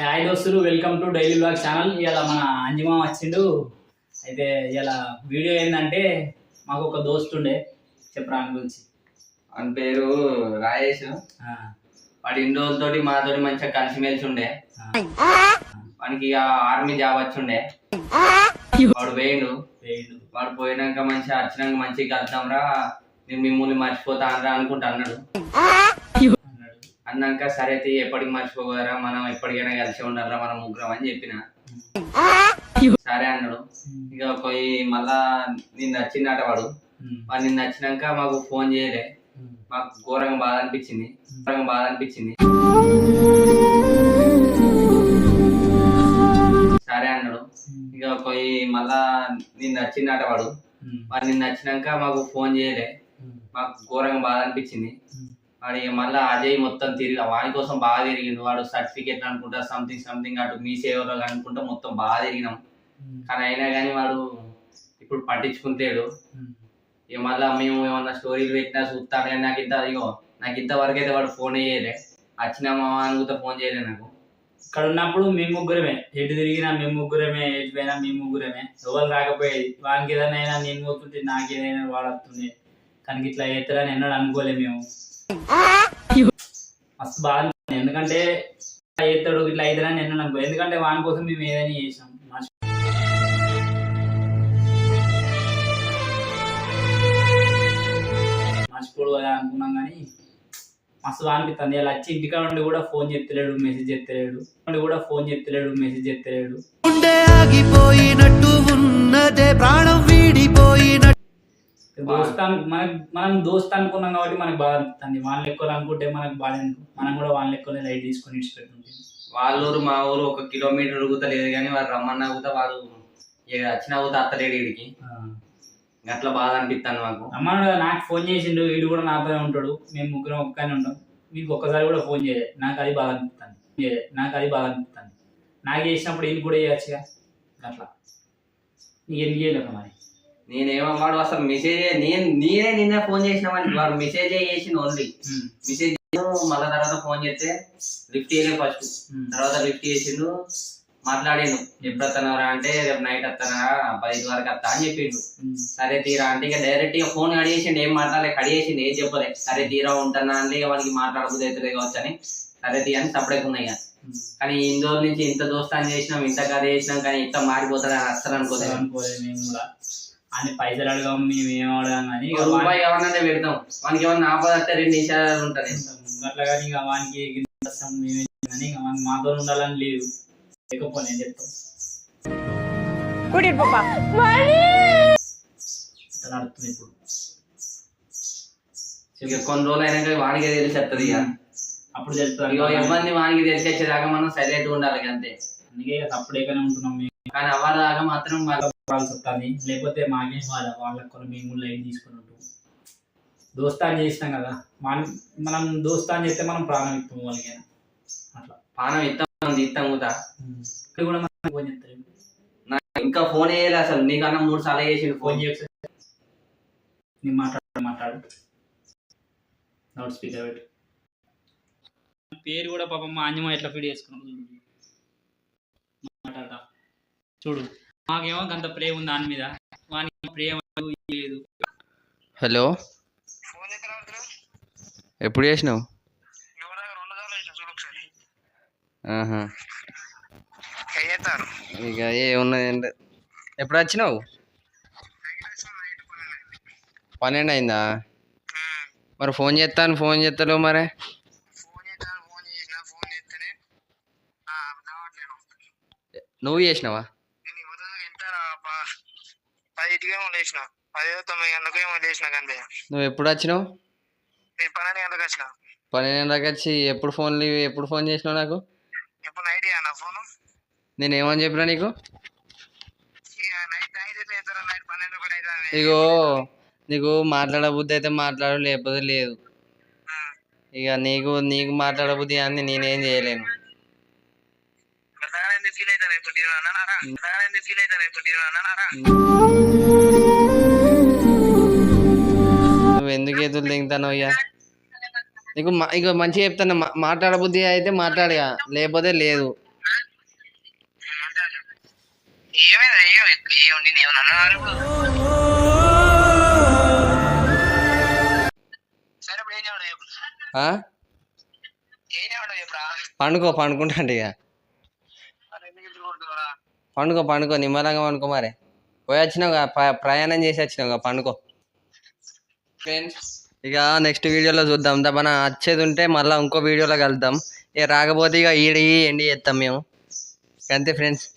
Hi దోస్తులు welcome to daily blog channel. ఇవాళ మన అంజిమా వచ్చిండు. అయితే ఇవాళ వీడియో ఏంటంటే మాకు ఒక దోస్తు ఉండే. చెప్పరా ఆయన గురించి? అని పేరు రాజేష్. వాడు ఇన్ని రోజులతోటి మాతోటి మంచిగా కలిసిమెలిసి ఉండే. ఆ, వానికి ఇక ఆర్మీ జాబ్ వచ్చిండే. వాడు పోయిండు. వేయండు. వాడు పోయినాక మంచిగా వచ్చినాక మంచిగా కలుద్దాంరా. నేను మిమ్మల్ని మర్చిపోతానరా అనుకుంటా అన్నాడు. అన్నాక సరే తీ ఎప్పటికి మర్చిపోగలరా మనం ఎప్పటికైనా కలిసి ఉండాలరా మనం ముగ్గురం అని చెప్పిన. సరే అన్నాడు. ఉమ్, ఇక పోయి మళ్ళా నిన్న వచ్చిందట వాడు. ఉమ్, వాడు నిన్న వచ్చినాక మాకు ఫోన్ చేయలే. ఉమ్, మాకు ఘోరంగా బాధ అనిపించింది. ఘోరంగా బాధ అనిపించింది. సరే అన్నాడు. ఇక పోయి మళ్ళా నిన్న వచ్చిందట వాడు. వాడు నిన్న వచ్చినాక మాకు ఫోన్ చేయలే. మాకు ఘోరంగా బాధ అనిపించింది. వాడు మళ్ళా అజయ్ మొత్తం తిరిగి వాడి కోసం బాగా తిరిగిండు. వాడు సర్టిఫికేట్ అనుకుంటా సంథింగ్ సంథింగ్ అటు మీ సేవలో అనుకుంటా మొత్తం బాగా తిరిగినాం. కానీ అయినా కానీ వాడు ఇప్పుడు పట్టించుకుంటాడు. ఇక మళ్ళా మేము ఏమన్నా స్టోరీలు పెట్టినా చూస్తాను కానీ నాకు ఇంత ఇగో నాకు ఇంతవరకు అయితే వాడు ఫోన్ చేయలే. వచ్చినామా అనుకుంటా ఫోన్ చేయలే నాకు. ఇక్కడ ఉన్నప్పుడు మేము ముగ్గురమే. ఎటు తిరిగినా మేము ముగ్గురమే ఎటు పోయినా మేము ముగ్గురమే. ఎవరు రాకపోయేది. వానికి ఏదైనా నేను పోతుంటే నాకు ఏదైనా వాడు వస్తుంది కానీ ఇట్లా చేస్తారని ఎన్నడూ అనుకోలే మేము. మస్తు బాధ. ఎందుకంటే ఇట్లా ఇట్లా అవుతారని ఎన్నడూ అనుకో. ఎందుకంటే వాని కోసం మేము ఏదైనా చేసాం మర్చిపోడు కదా అనుకున్నాం కానీ మస్తు అనిపిస్తుంది. ఇలా వచ్చి ఇంటికాడ నుండి కూడా ఫోన్ చెప్తలేడు మెసేజ్ చెప్తలేడు. నుండి కూడా ఫోన్ చెప్తలేడు మెసేజ్ చెప్తలేడు. ఆగిపోయినట్టు ఉన్నదే ప్రాణం వీడిపోయినట్టు దోస్తాను మనకు మనం దోస్త్ అనుకున్నాం కాబట్టి మనకు బాధ అనిపిస్తుంది వాళ్ళ లెక్కలు అనుకుంటే మనకు బాధ ఎందుకు? మనం కూడా వాళ్ళ లెక్కలే లైట్ తీసుకొని ఇచ్చిపెట్టుంటుంది వాళ్ళ ఊరు మా ఊరు ఒక కిలోమీటర్ లేదు కానీ వాడు రమ్మన్నా కూడా వాడు ఇక వచ్చిన కూడా అత్తలేడు వీడికి అట్లా బాధ అనిపిస్తాను మాకు. అమ్మాడు నాకు ఫోన్ చేసిండు. వీడు కూడా నాతోనే ఉంటాడు. మేము ముగ్గురం ఒక్కనే ఉంటాం. మీకు ఒక్కసారి కూడా ఫోన్ చేయలేదు నాకు అది బాధ అనిపిస్తుంది చేయలేదు. నాకు అది బాధ అనిపిస్తుంది నాకు చేసినప్పుడు ఈయన కూడా చేయొచ్చుగా. అట్లా నీకు ఎందుకు చేయలేదు మరి? నేనేమో వాడు అసలు మెసేజ్ నేను నేనే నిన్న ఫోన్ చేసినామని వాడు మెసేజ్ చేసిన ఓన్లీ మెసేజ్ మళ్ళా తర్వాత ఫోన్ చేస్తే లిఫ్ట్ చేయలే ఫస్ట్ తర్వాత లిఫ్ట్ చేసిండు మాట్లాడిండు. ఎప్పుడు వస్తున్నారా అంటే రేపు నైట్ వస్తానా పది వరకు వస్తా అని చెప్పిండు. సరే తీరా అంటే ఇక డైరెక్ట్ ఇక ఫోన్ కడిగేసిండు ఏం మాట్లాడలే కడిగేసిండు ఏం చెప్పలే. సరే తీరా ఉంటానా అంటే ఇక వానికి మాట్లాడబుద్ధి అవుతుంది కావచ్చు అని. సరే తీ అని సపరేట్ ఉన్నాయి. కానీ ఇన్ని రోజుల నుంచి ఇంత దోస్తాన్ని చేసినాం ఇంత కథ చేసినాం కానీ ఇంత మారిపోతుంది అని అస్సలు అనుకోలేదు అని పైసలు అడగాం మేము ఏం అడగాం కానీ రూపాయి ఏమన్నా పెడతాం. వానికి ఏమన్నా ఆపదంటే రెండు నిమిషాలు ఉంటుంది వానికి అట్లా కానీ ఇక వానికి మేమే కానీ ఇక వానికి మాతో ఉండాలని లేదు. లేకపోతే నేను చెప్తాం. ఇట్లా నడుస్తుంది ఇప్పుడు. ఇక కొన్ని రోజులు అయినాక వానికే తెలిసేస్తుంది ఇక. అప్పుడు చెప్తాను ఇక ఇబ్బంది వానికి తెలిసేదాకా మనం సైలెంట్ ఉండాలి అంతే. అందుకే ఇక సప్పుడేగానే ఉంటున్నాం మేము. కానీ అవ్వదాకా మాత్రం వస్తుంది లేకపోతే మాకేం బాధ వాళ్ళకి కూడా మేము కూడా లైట్ తీసుకుని ఉంటాం. దోస్తాన్ చేసినాం కదా మన మనం దోస్తాన్ చేస్తే మనం ప్రాణం ఇస్తాం వాళ్ళకైనా. అట్లా. పానం ఇస్తాం ఇస్తాం కూడా ఇక్కడ కూడా మనం ఫోన్ చేస్తారు ఇంకా ఫోన్ వేయాలి అసలు నీకన్నా మూడు సార్లు చేసిండు ఫోన్ చేయొచ్చు నేను మాట్లాడు మాట్లాడు. లౌడ్ స్పీకర్ పెట్టి. పేరు కూడా పాపం మా అంజమ్మ ఎట్లా ఫీడ్ చేసుకున్నాం చూడు. మాకేమో అంత ప్రేమ ఉంది దాని మీద. వానికి ప్రేమ లేదు హలో? ఎప్పుడు చేసినావు. ఇక ఏ ఉన్నది ఎప్పుడు వచ్చినావు? పన్నెండు అయిందా? మరి ఫోన్ చేస్తాను ఫోన్ చేస్తలేవు మరి. నువ్వు చేసినావా? లేచిన. తొమ్మిది గంటలకు ఏమో లేచిన కంటే నువ్వు ఎప్పుడు వచ్చినావు? నేను పన్నెండు గంటలకు వచ్చిన. పన్నెండు వచ్చి ఎప్పుడు ఫోన్ ఎప్పుడు ఫోన్ చేసినావు నాకు? ఇప్పుడు నైట్ నా ఫోను? నేను ఏమని చెప్పినా నీకు? ఇగో నీకు మాట్లాడబుద్ధి అయితే మాట్లాడు లేకపోతే లేదు. ఇక నీకు నీకు మాట్లాడబుద్ధి అని నేనేం చేయలేను. ఫీల్ నువ్వు ఎందుకు ఎదురు దిగుతావు ఇక నీకు ఇక మంచిగా చెప్తాను మాట్లాడబుద్ధి అయితే మాట్లాడగా లేకపోతే లేదు. పండుకో పండుకుంటాండి ఇక పండుకో పండుకో నిమ్మలంగా పండుకో మరి. పోయి వచ్చినావు ప్ర- ప్రయాణం చేసి వచ్చినావు పండుకో. ఫ్రెండ్స్ ఇక నెక్స్ట్ వీడియోలో చూద్దాం. తప్పన వచ్చేది ఉంటే మళ్ళీ ఇంకో వీడియోలో కలుద్దాం. ఇక రాకపోతే ఇక ఈడ ఎండి చేస్తాం మేము. అంతే ఫ్రెండ్స్